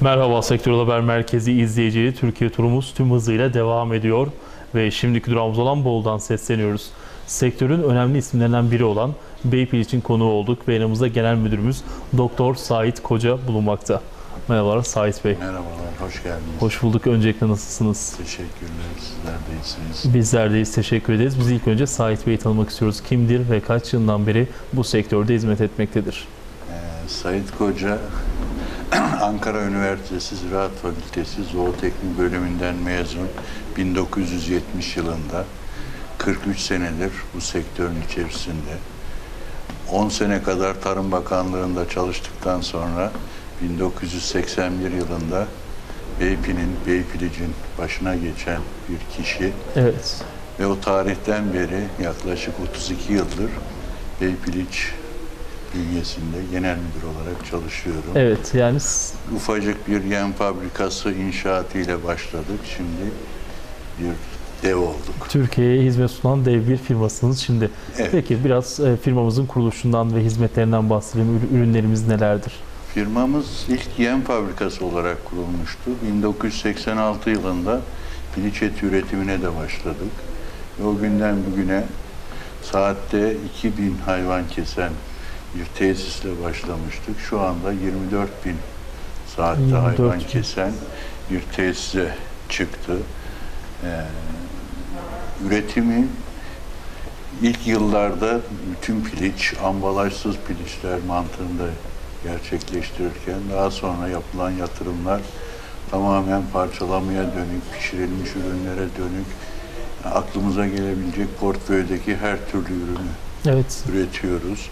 Merhaba Sektör Haber Merkezi izleyicileri. Türkiye turumuz tüm hızıyla devam ediyor ve şimdiki durağımız olan Bol'dan sesleniyoruz. Sektörün önemli isimlerinden biri olan Beypil için konuğu olduk ve yanımızda Genel Müdürümüz Doktor Sait Koca bulunmakta. Merhabalar Sait Bey. Merhabalar, hoş geldiniz. Hoş bulduk. Öncelikle nasılsınız? Teşekkürler, sizler de iyisiniz. Bizler deyiz. Teşekkür ederiz. Biz ilk önce Sait Bey'i tanımak istiyoruz. Kimdir ve kaç yıldan beri bu sektörde hizmet etmektedir? Ee, Sayit Koca, Ankara Üniversitesi Ziraat Fakültesi Zooteknik bölümünden mezun 1970 yılında. 43 senedir bu sektörün içerisinde. 10 sene kadar Tarım Bakanlığı'nda çalıştıktan sonra 1981 yılında Beypil'in, Beypilic'in başına geçen bir kişi Evet. ve o tarihten beri yaklaşık 32 yıldır Beypiliç bünyesinde genel müdür olarak çalışıyorum. Evet yani Ufacık bir yem fabrikası inşaatı ile başladık. Şimdi bir dev olduk. Türkiye'ye hizmet sunan dev bir firmasınız şimdi. Evet. Peki biraz e, firmamızın kuruluşundan ve hizmetlerinden bahsedelim. Ür- Ürünlerimiz nelerdir? Firmamız ilk yem fabrikası olarak kurulmuştu. 1986 yılında piliç eti üretimine de başladık. Ve o günden bugüne saatte 2000 hayvan kesen bir tesisle başlamıştık. Şu anda 24 bin saatte 24 hayvan bin. kesen bir tesise çıktı. Ee, üretimi ilk yıllarda bütün piliç, ambalajsız piliçler mantığında gerçekleştirirken daha sonra yapılan yatırımlar tamamen parçalamaya dönük, pişirilmiş ürünlere dönük, aklımıza gelebilecek portföydeki her türlü ürünü Evet. üretiyoruz.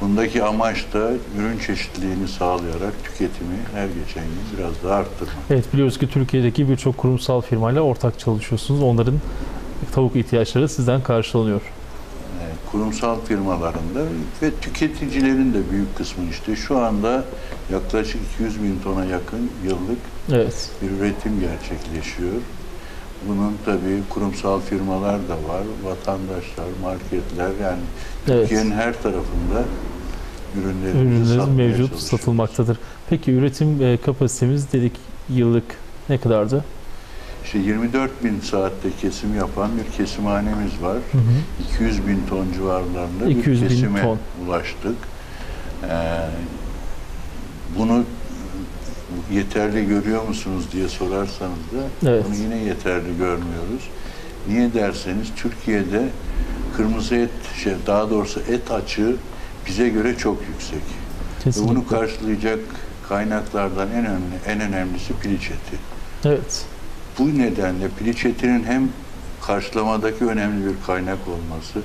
Bundaki amaç da ürün çeşitliliğini sağlayarak tüketimi her geçen gün biraz daha arttırmak. Evet biliyoruz ki Türkiye'deki birçok kurumsal firmayla ortak çalışıyorsunuz. Onların tavuk ihtiyaçları sizden karşılanıyor. Ee, kurumsal firmalarında ve tüketicilerin de büyük kısmı işte şu anda yaklaşık 200 bin tona yakın yıllık Evet. bir üretim gerçekleşiyor. Bunun tabii kurumsal firmalar da var, vatandaşlar, marketler yani Evet. Türkiye'nin her tarafında satmaya mevcut satılmaktadır. Peki üretim e, kapasitemiz dedik yıllık ne kadardı? İşte 24 bin saatte kesim yapan bir kesimhanemiz var. Hı hı. 200 bin ton civarlarında 200 bin bir kesime ton. ulaştık. Ee, bunu yeterli görüyor musunuz diye sorarsanız da Evet. bunu yine yeterli görmüyoruz. Niye derseniz Türkiye'de kırmızı et, şey, daha doğrusu et açığı bize göre çok yüksek. Ve Kesinlikle. bunu karşılayacak kaynaklardan en önemli, en önemlisi piliç eti. Evet. Bu nedenle piliç etinin hem karşılamadaki önemli bir kaynak olması,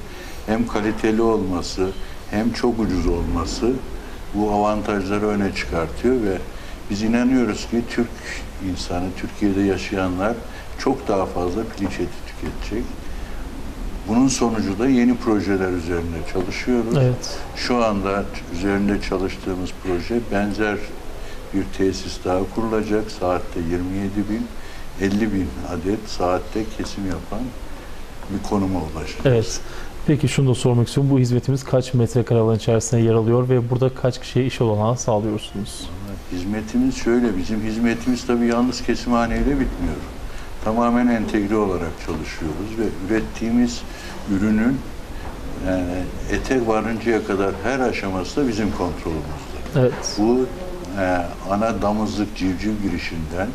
hem kaliteli olması, hem çok ucuz olması bu avantajları öne çıkartıyor ve biz inanıyoruz ki Türk insanı, Türkiye'de yaşayanlar çok daha fazla piliç eti tüketecek. Bunun sonucu da yeni projeler üzerinde çalışıyoruz. Evet. Şu anda üzerinde çalıştığımız proje benzer bir tesis daha kurulacak. Saatte 27 bin, 50 bin adet saatte kesim yapan bir konuma ulaşacak. Evet. Peki şunu da sormak istiyorum. Bu hizmetimiz kaç metrekare alan içerisinde yer alıyor ve burada kaç kişiye iş olanağı sağlıyorsunuz? Hizmetimiz şöyle, bizim hizmetimiz tabii yalnız kesimhaneyle bitmiyor. Tamamen entegre olarak çalışıyoruz ve ürettiğimiz ürünün e, ete varıncaya kadar her aşaması da bizim kontrolümüzde. Evet. Bu e, ana damızlık civciv girişinden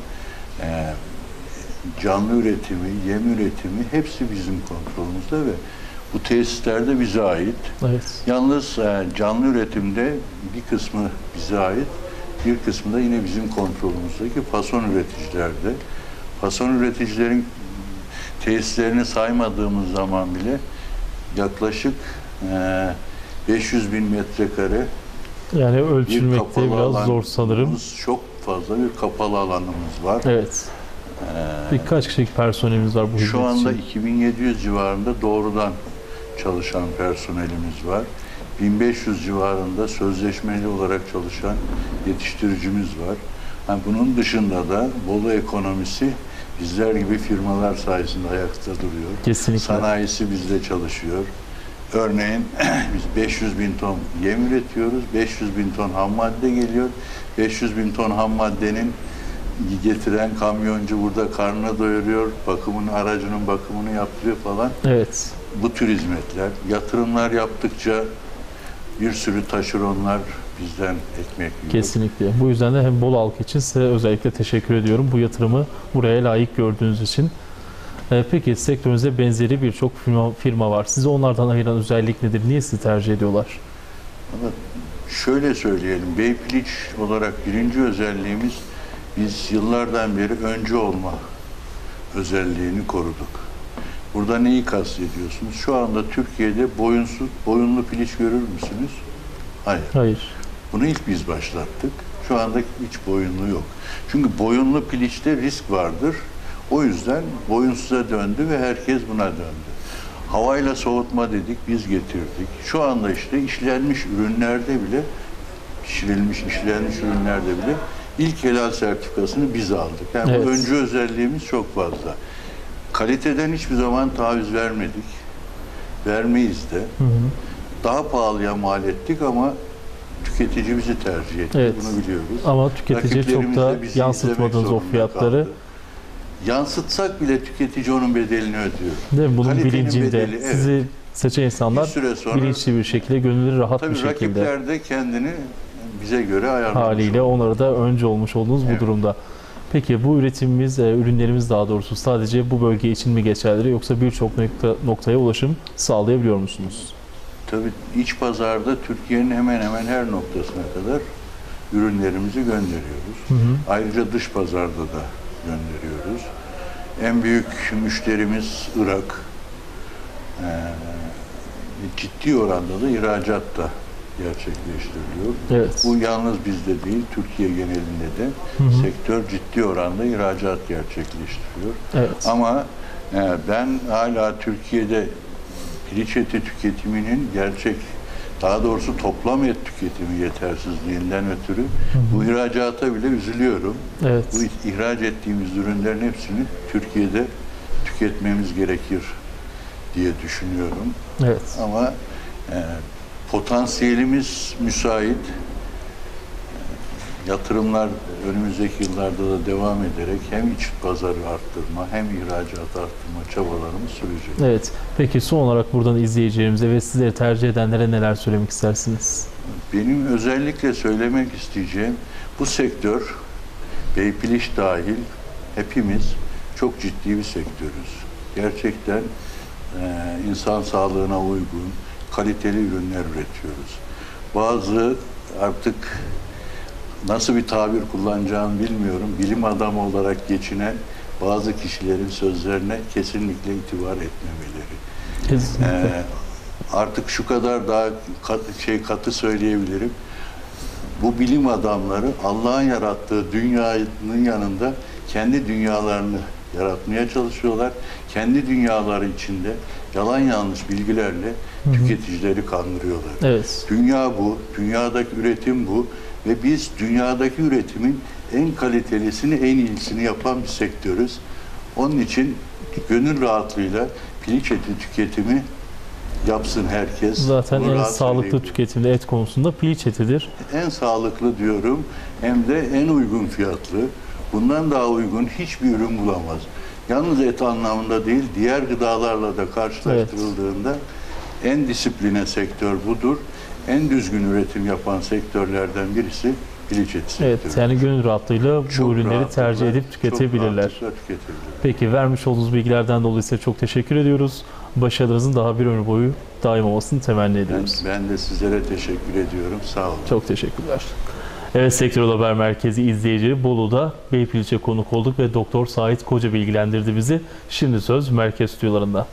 e, canlı üretimi, yem üretimi hepsi bizim kontrolümüzde ve bu tesisler de bize ait. Evet. Yalnız e, canlı üretimde bir kısmı bize ait, bir kısmı da yine bizim kontrolümüzdeki fason üreticilerde. Fason üreticilerin tesislerini saymadığımız zaman bile yaklaşık e, 500 bin metrekare Yani bir ölçülmekte kapalı biraz zor sanırım. Çok fazla bir kapalı alanımız var. Evet. Ee, Birkaç kişilik personelimiz var bu Şu anda için. 2700 civarında doğrudan çalışan personelimiz var. 1500 civarında sözleşmeli olarak çalışan yetiştiricimiz var. Ha, bunun dışında da Bolu ekonomisi bizler gibi firmalar sayesinde ayakta duruyor. Kesinlikle. Sanayisi bizde çalışıyor. Örneğin biz 500 bin ton yem üretiyoruz, 500 bin ton ham madde geliyor. 500 bin ton ham maddenin getiren kamyoncu burada karnını doyuruyor, bakımını, aracının bakımını yaptırıyor falan. Evet. Bu tür hizmetler, yatırımlar yaptıkça bir sürü taşeronlar bizden ekmek yiyor. Kesinlikle. Bu yüzden de hem Bolu halkı için size özellikle teşekkür ediyorum. Bu yatırımı buraya layık gördüğünüz için. Ee, Peki sektörünüzde benzeri birçok firma, firma var. Sizi onlardan ayıran özellik nedir? Niye sizi tercih ediyorlar? Ama şöyle söyleyelim, Beypiliç olarak birinci özelliğimiz biz yıllardan beri önce olma özelliğini koruduk. Burada neyi kastediyorsunuz? Şu anda Türkiye'de boyunsuz, boyunlu piliç görür müsünüz? Hayır. Hayır. Bunu ilk biz başlattık. Şu anda hiç boyunlu yok. Çünkü boyunlu piliçte risk vardır. O yüzden boyunsuza döndü ve herkes buna döndü. Havayla soğutma dedik, biz getirdik. Şu anda işte işlenmiş ürünlerde bile, pişirilmiş, işlenmiş ürünlerde bile ilk helal sertifikasını biz aldık. Yani Evet. öncü özelliğimiz çok fazla. Kaliteden hiçbir zaman taviz vermedik. Vermeyiz de. Hı hı. Daha pahalıya mal ettik ama tüketici bizi tercih etti. Evet. Bunu biliyoruz. Ama tüketiciye çok da yansıtmadınız o fiyatları. kaldı. Yansıtsak bile tüketici onun bedelini ödüyor. Değil mi? Bunun Kalitenin bilincinde. bedeli, evet. Sizi seçen Bir insanlar süre sonra bilinçli bir şekilde, gönülleri rahat bir tabii şekilde rakipler de kendini bize göre ayarlamış. haliyle onlara da önce olmuş olduğunuz bu Evet. durumda. Peki bu üretimimiz, e, ürünlerimiz daha doğrusu sadece bu bölge için mi geçerli yoksa birçok nokta, noktaya ulaşım sağlayabiliyor musunuz? Tabii iç pazarda Türkiye'nin hemen hemen her noktasına kadar ürünlerimizi gönderiyoruz. Hı hı. Ayrıca dış pazarda da gönderiyoruz. En büyük müşterimiz Irak. Ee, ciddi oranda da ihracat da gerçekleştiriliyor. Evet. Bu yalnız bizde değil, Türkiye genelinde de Hı hı. sektör ciddi oranda ihracat gerçekleştiriyor. Evet. Ama e, ben hala Türkiye'de piliç eti tüketiminin gerçek, daha doğrusu toplam et tüketimi yetersizliğinden ötürü bu ihracata bile üzülüyorum. Evet. Bu ihraç ettiğimiz ürünlerin hepsini Türkiye'de tüketmemiz gerekir diye düşünüyorum. Evet. Ama e, potansiyelimiz müsait. Yatırımlar önümüzdeki yıllarda da devam ederek hem iç pazarı arttırma hem ihracat arttırma çabalarımız sürecek. Evet. Peki son olarak buradan izleyicilerimize ve sizleri tercih edenlere neler söylemek istersiniz? Benim özellikle söylemek isteyeceğim bu sektör Beypiliş dahil hepimiz çok ciddi bir sektörüz. Gerçekten e, insan sağlığına uygun, kaliteli ürünler üretiyoruz. Bazı artık nasıl bir tabir kullanacağımı bilmiyorum. Bilim adamı olarak geçinen bazı kişilerin sözlerine kesinlikle itibar etmemeleri. Kesinlikle. Ee, artık şu kadar daha kat, şey katı söyleyebilirim. Bu bilim adamları Allah'ın yarattığı dünyanın yanında kendi dünyalarını yaratmaya çalışıyorlar. Kendi dünyaları içinde yalan yanlış bilgilerle tüketicileri kandırıyorlar. Evet. Dünya bu, dünyadaki üretim bu ve biz dünyadaki üretimin en kalitelisini, en iyisini yapan bir sektörüz. Onun için gönül rahatlığıyla piliç eti tüketimi yapsın herkes. Zaten Bunu en sağlıklı söyleyeyim. tüketimde et konusunda piliç etidir. En sağlıklı diyorum hem de en uygun fiyatlı. Bundan daha uygun hiçbir ürün bulamaz. Yalnız et anlamında değil, diğer gıdalarla da karşılaştırıldığında en disipline sektör budur. En düzgün üretim yapan sektörlerden birisi piliç eti sektörü. Evet. Yani gönül rahatlığıyla bu Çok ürünleri tercih edip tüketebilirler. tüketebilirler. Peki vermiş olduğunuz bilgilerden dolayı size çok teşekkür ediyoruz. Başarılarınızın daha bir ömür boyu daim olmasını temenni Ben, ediyoruz. ben de sizlere teşekkür ediyorum. Sağ olun. Çok teşekkürler. Evet Sektör Haber Merkezi izleyicileri Bolu'da Beypilç'e konuk olduk ve Doktor Sait Koca bilgilendirdi bizi. Şimdi söz merkez stüdyolarında.